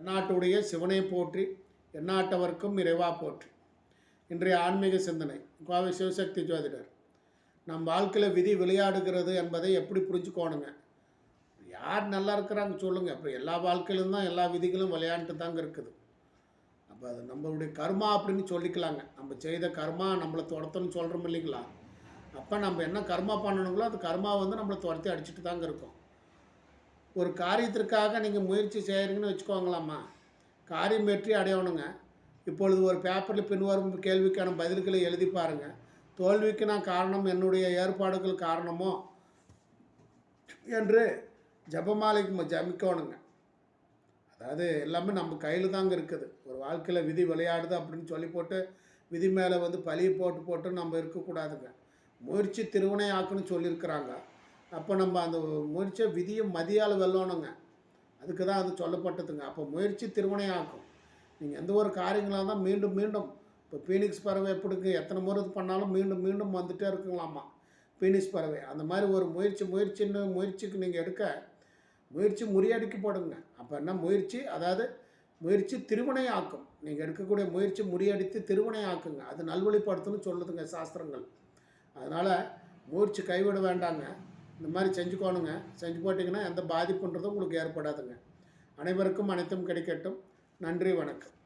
எந்நாட்டுடைய சிவனை போற்றி எந்நாட்டவர்க்கும் இறைவா போற்றி. இன்றைய ஆன்மீக சிந்தனை. கோவை சிவசக்தி ஜோதிடர் நம் வாழ்க்கையில் விதி விளையாடுகிறது என்பதை எப்படி புரிஞ்சுக்கோணுங்க? யார் நல்லா இருக்கிறாங்க சொல்லுங்கள் அப்புறம் எல்லா வாழ்க்கையிலும் தான் எல்லா விதிகளும் விளையாண்டு தாங்க இருக்குது. அப்போ அது நம்மளுடைய கர்மா அப்படின்னு சொல்லிக்கலாங்க. நம்ம செய்த கர்மா நம்மளை துரத்தணும்னு சொல்கிறோம் இல்லைங்களா? அப்போ நம்ம என்ன கர்மா பண்ணணுங்களோ அது கர்மா வந்து நம்மளை துரத்தி அடிச்சுட்டு தாங்க இருக்கும். ஒரு காரியத்திற்காக நீங்கள் முயற்சி செய்கிறீங்கன்னு வச்சுக்கோங்களாம்மா. காரியம் வெற்றி அடையணுங்க. இப்பொழுது ஒரு பேப்பரில் பின்வரும் கேள்விக்கான பதில்களை எழுதி பாருங்கள் தோல்விக்கு நான் காரணம் என்னுடைய ஏற்பாடுகள் காரணமோ என்று ஜபமாலைக்கு ஜமிக்கணுங்க அதாவது எல்லாமே நம்ம கையில் தாங்க இருக்குது. ஒரு வாழ்க்கையில் விதி விளையாடுது அப்படின்னு சொல்லி போட்டு விதி மேலே வந்து பழியை போட்டு போட்டு நம்ம இருக்கக்கூடாதுங்க. முயற்சி திருவினை ஆக்குன்னு சொல்லியிருக்கிறாங்க. அப்போ நம்ம அந்த முயற்சியை விதியை மதியால் வெல்லணுங்க. அதுக்கு தான் அது சொல்லப்பட்டதுங்க. அப்போ முயற்சி திருவினை ஆக்கும் நீங்கள் எந்த ஒரு காரியங்களாக இருந்தால் மீண்டும் மீண்டும் இப்போ பீனிக்ஸ் பறவை எப்படிங்க எத்தனை முறை இது பண்ணாலும் மீண்டும் மீண்டும் வந்துகிட்டே இருக்குங்களாமா? பீனிக்ஸ் பறவை. அந்த மாதிரி ஒரு முயற்சி முயற்சின்னு முயற்சிக்கு நீங்கள் எடுக்க முயற்சி முறியடிக்கப்படுங்க அப்போ என்ன? முயற்சி அதாவது முயற்சி திருவினை ஆக்கும். நீங்கள் எடுக்கக்கூடிய முயற்சி முறியடித்து திருவினை ஆக்குங்க. அது நல்வழிப்படுத்துன்னு சொல்லுதுங்க சாஸ்திரங்கள். அதனால் முயற்சி கைவிட வேண்டாங்க. இந்த மாதிரி செஞ்சுக்கோணுங்க. செஞ்சு போட்டிங்கன்னா எந்த பாதிப்புன்றதும் உங்களுக்கு ஏற்படாதுங்க. அனைவருக்கும் அனைத்தும் கிடைக்கட்டும். நன்றி வணக்கம்.